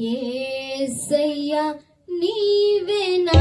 ఏసయ్యా నీవేనా